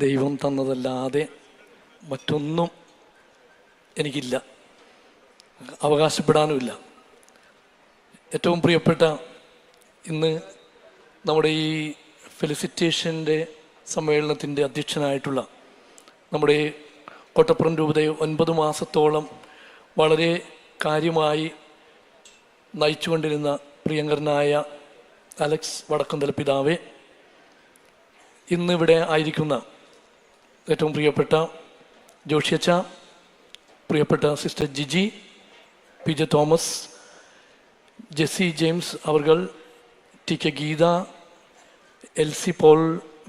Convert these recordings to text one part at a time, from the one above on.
ദൈവം തന്നതല്ലാതെ മറ്റൊന്നും എനിക്കില്ല. അവകാശപ്പെടാനുമില്ല. ഏറ്റവും പ്രിയപ്പെട്ട ഇന്ന് നമ്മുടെ ഈ ഫെലിസിറ്റേഷന്റെ സമ്മേളനത്തിന്റെ അധ്യക്ഷനായിട്ടുള്ള നമ്മുടെ കോട്ടപ്പുറം രൂപതയെ ഒൻപത് മാസത്തോളം വളരെ കാര്യമായി നയിച്ചുകൊണ്ടിരുന്ന പ്രിയങ്കരനായ അലക്സ് വടക്കുന്തല പിതാവെ ഇന്നിവിടെ ആയിരിക്കുന്ന ഏറ്റവും പ്രിയപ്പെട്ട ജോഷിയച്ച പ്രിയപ്പെട്ട sister Jiji P J Thomas Jessy James അവർകൾ T K Geetha L C Paul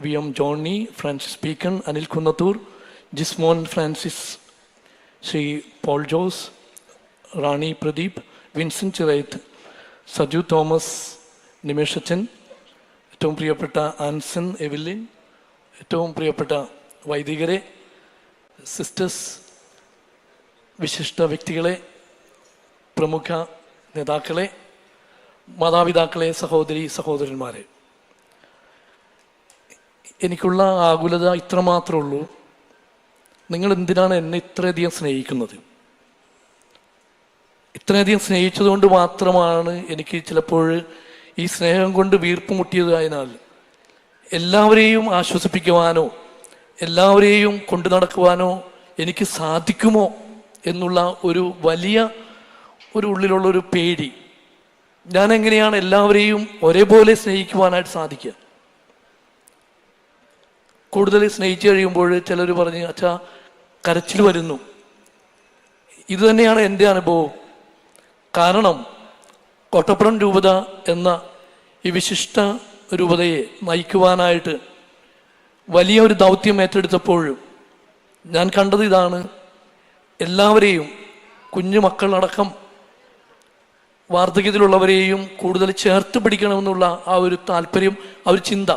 V M Johny Francis Peekan Anil Kunnathur Jismon Francis Shri Paul Jose Rani Pradeep Vincent Chirayath Saju Thomas നിമേഷച്ചൻ ഏറ്റവും പ്രിയപ്പെട്ട Anson Evelyn ഏറ്റവും പ്രിയപ്പെട്ട വൈദികരെ sisters വിശിഷ്ട വ്യക്തികളെ പ്രമുഖ നേതാക്കളെ മാതാപിതാക്കളെ സഹോദരി സഹോദരന്മാരെ. എനിക്കുള്ള ആകുലത ഇത്രമാത്രമേ ഉള്ളൂ. നിങ്ങൾ എന്തിനാണ് എന്നെ ഇത്രയധികം സ്നേഹിക്കുന്നത്? ഇത്രയധികം സ്നേഹിച്ചതുകൊണ്ട് മാത്രമാണ് എനിക്ക് ചിലപ്പോൾ ഈ സ്നേഹം കൊണ്ട് വീർപ്പ് മുട്ടിയതായതിനാൽ എല്ലാവരെയും ആശ്വസിപ്പിക്കുവാനോ എല്ലാവരെയും കൊണ്ടു നടക്കുവാനോ എനിക്ക് സാധിക്കുമോ എന്നുള്ള ഒരു വലിയ ഒരു ഉള്ളിലുള്ള ഒരു പേടി. ഞാൻ എങ്ങനെയാണ് എല്ലാവരെയും ഒരേപോലെ സ്നേഹിക്കുവാനായിട്ട് സാധിക്കുക? കൂടുതൽ സ്നേഹിച്ചു കഴിയുമ്പോൾ ചിലർ പറഞ്ഞ് അച്ഛാ കരച്ചിൽ വരുന്നു. ഇത് തന്നെയാണ് എന്റെ അനുഭവം. കാരണം കോട്ടപ്പുറം രൂപത എന്ന ഈ വിശിഷ്ട രൂപതയെ നയിക്കുവാനായിട്ട് വലിയ ഒരു ദൗത്യം ഏറ്റെടുത്തപ്പോൾ ഞാൻ കണ്ടത് ഇതാണ്. എല്ലാവരെയും കുഞ്ഞു മക്കളടക്കം വാർദ്ധക്യത്തിലുള്ളവരെയും കൂടുതൽ ചേർത്ത് പിടിക്കണമെന്നുള്ള ആ ഒരു താല്പര്യം ആ ഒരു ചിന്ത.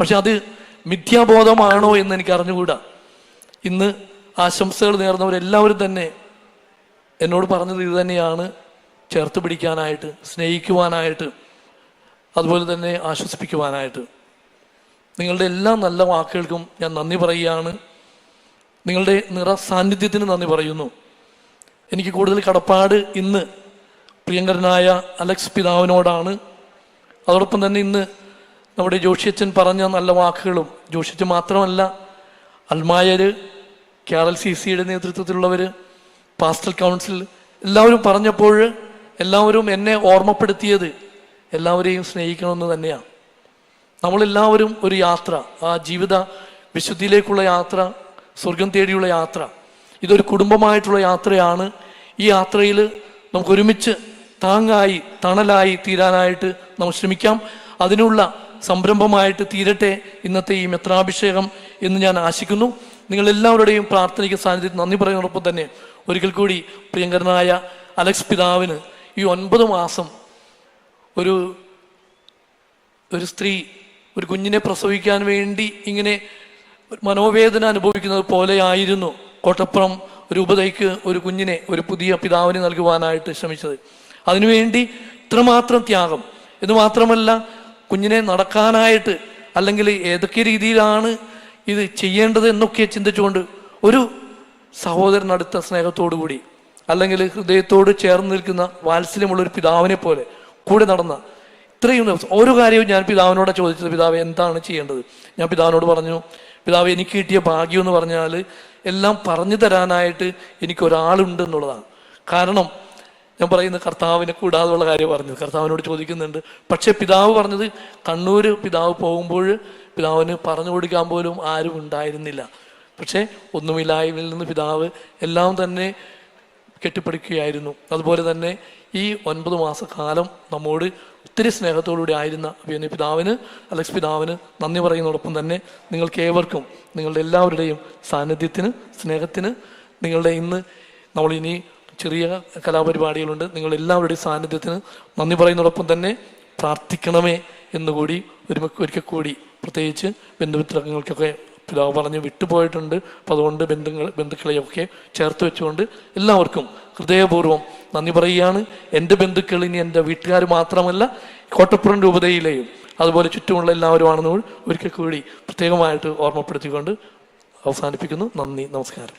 പക്ഷെ അത് മിഥ്യാബോധമാണോ എന്ന് എനിക്ക് അറിഞ്ഞുകൂടാ ഇന്ന് ആശംസകൾ നേർന്നവരെല്ലാവരും തന്നെ എന്നോട് പറഞ്ഞത് ഇത് തന്നെയാണ്. ചേർത്ത് പിടിക്കാനായിട്ട് സ്നേഹിക്കുവാനായിട്ട് അതുപോലെ തന്നെ ആശ്വസിപ്പിക്കുവാനായിട്ട്. നിങ്ങളുടെ എല്ലാ നല്ല വാക്കുകൾക്കും ഞാൻ നന്ദി പറയുകയാണ്. നിങ്ങളുടെ നിറ സാന്നിധ്യത്തിന് നന്ദി പറയുന്നു. എനിക്ക് കൂടുതൽ കടപ്പാട് ഇന്ന് പ്രിയങ്കരനായ അലക്സ് പിതാവിനോടാണ്. അതോടൊപ്പം തന്നെ ഇന്ന് നമ്മുടെ ജോഷിയച്ചൻ പറഞ്ഞ നല്ല വാക്കുകളും ജോഷിയച്ചൻ മാത്രമല്ല അൽമായർ കെ ആർ എൽ സി സിയുടെ നേതൃത്വത്തിലുള്ളവർ പാസ്റ്റൽ കൗൺസിൽ എല്ലാവരും പറഞ്ഞപ്പോൾ എല്ലാവരും എന്നെ ഓർമ്മപ്പെടുത്തിയത് എല്ലാവരെയും സ്നേഹിക്കണമെന്ന് തന്നെയാണ്. നമ്മളെല്ലാവരും ഒരു യാത്ര ആ ജീവിത വിശുദ്ധിയിലേക്കുള്ള യാത്ര സ്വർഗം തേടിയുള്ള യാത്ര ഇതൊരു കുടുംബമായിട്ടുള്ള യാത്രയാണ്. ഈ യാത്രയിൽ നമുക്ക് ഒരുമിച്ച് താങ്ങായി തണലായി തീരാനായിട്ട് നമുക്ക് ശ്രമിക്കാം. അതിനുള്ള സംരംഭമായിട്ട് തീരട്ടെ ഇന്നത്തെ ഈ മെത്രാഭിഷേകം എന്ന് ഞാൻ ആശിക്കുന്നു. നിങ്ങളെല്ലാവരുടെയും പ്രാർത്ഥനയ്ക്ക് സാന്നിധ്യത്തിൽ നന്ദി പറയുന്നതോടൊപ്പം തന്നെ ഒരിക്കൽ കൂടി പ്രിയങ്കരനായ അലക്സ് പിതാവിന് ഈ ഒൻപത് മാസം ഒരു ഒരു സ്ത്രീ ഒരു കുഞ്ഞിനെ പ്രസവിക്കാൻ വേണ്ടി ഇങ്ങനെ മനോവേദന അനുഭവിക്കുന്നത് പോലെയായിരുന്നു കോട്ടപ്പുറം രൂപതയ്ക്ക് ഒരു കുഞ്ഞിനെ ഒരു പുതിയ പിതാവിന് നൽകുവാനായിട്ട് ശ്രമിച്ചത്. അതിനുവേണ്ടി ഇത്രമാത്രം ത്യാഗം. എന്ന് മാത്രമല്ല കുഞ്ഞിനെ നടക്കാനായിട്ട് അല്ലെങ്കിൽ ഏതൊക്കെ രീതിയിലാണ് ഇത് ചെയ്യേണ്ടത് എന്നൊക്കെ ചിന്തിച്ചുകൊണ്ട് ഒരു സഹോദരനടുത്ത സ്നേഹത്തോടു കൂടി അല്ലെങ്കിൽ ഹൃദയത്തോട് ചേർന്ന് നിൽക്കുന്ന വാത്സല്യമുള്ള ഒരു പിതാവിനെ പോലെ കൂടെ നടന്ന ഇത്രയും ഓരോ കാര്യവും ഞാൻ പിതാവിനോട് ചോദിച്ചത് പിതാവ് എന്താണ് ചെയ്യേണ്ടത്? ഞാൻ പിതാവിനോട് പറഞ്ഞു പിതാവ് എനിക്ക് കിട്ടിയ ഭാഗ്യം എന്ന് പറഞ്ഞാൽ എല്ലാം പറഞ്ഞു തരാനായിട്ട് എനിക്ക് ഒരാളുണ്ട് എന്നുള്ളതാണ്. കാരണം ഞാൻ പറയുന്ന കർത്താവിനെ കൂടാതെയുള്ള കാര്യം പറഞ്ഞത്. കർത്താവിനോട് ചോദിക്കുന്നുണ്ട്. പക്ഷേ പിതാവ് പറഞ്ഞത് കണ്ണൂർ പിതാവ് പോകുമ്പോൾ പിതാവിന് പറഞ്ഞു കൊടുക്കാൻ പോലും ആരും ഉണ്ടായിരുന്നില്ല. പക്ഷേ ഒന്നുമില്ലായ്മയിൽ നിന്ന് പിതാവ് എല്ലാം തന്നെ കെട്ടിപ്പടുക്കുകയായിരുന്നു. അതുപോലെ തന്നെ ഈ ഒൻപത് മാസക്കാലം നമ്മോട് ഒത്തിരി സ്നേഹത്തോടുകൂടി ആയിരുന്ന പിന്നെ പിതാവിന് അലക്സ് പിതാവിന് നന്ദി പറയുന്നതോടൊപ്പം തന്നെ നിങ്ങൾക്ക് ഏവർക്കും നിങ്ങളുടെ എല്ലാവരുടെയും സാന്നിധ്യത്തിന് സ്നേഹത്തിന് നിങ്ങളുടെ ഇന്ന് നമ്മളിനി ചെറിയ കലാപരിപാടികളുണ്ട്. നിങ്ങളെല്ലാവരുടെയും സാന്നിധ്യത്തിന് നന്ദി പറയുന്നതോടൊപ്പം തന്നെ പ്രാർത്ഥിക്കണമേ എന്നുകൂടി ഒരുമ ഒരിക്കൽ കൂടി പ്രത്യേകിച്ച് ബന്ധുമിത്രങ്ങൾക്കൊക്കെ പിതാവ് പറഞ്ഞ് വിട്ടുപോയിട്ടുണ്ട്. അപ്പോൾ അതുകൊണ്ട് ബന്ധുങ്ങൾ ബന്ധുക്കളെയൊക്കെ ചേർത്ത് വെച്ചുകൊണ്ട് എല്ലാവർക്കും ഹൃദയപൂർവം നന്ദി പറയുകയാണ്. എന്റെ ബന്ധുക്കൾ ഇനി എന്റെ വീട്ടുകാർ മാത്രമല്ല കോട്ടപ്പുറം രൂപതയിലെയും അതുപോലെ ചുറ്റുമുള്ള എല്ലാവരുമാണെന്ന് ഒരിക്കൽ കൂടി പ്രത്യേകമായിട്ട് ഓർമ്മപ്പെടുത്തിക്കൊണ്ട് അവസാനിപ്പിക്കുന്നു. നന്ദി നമസ്കാരം.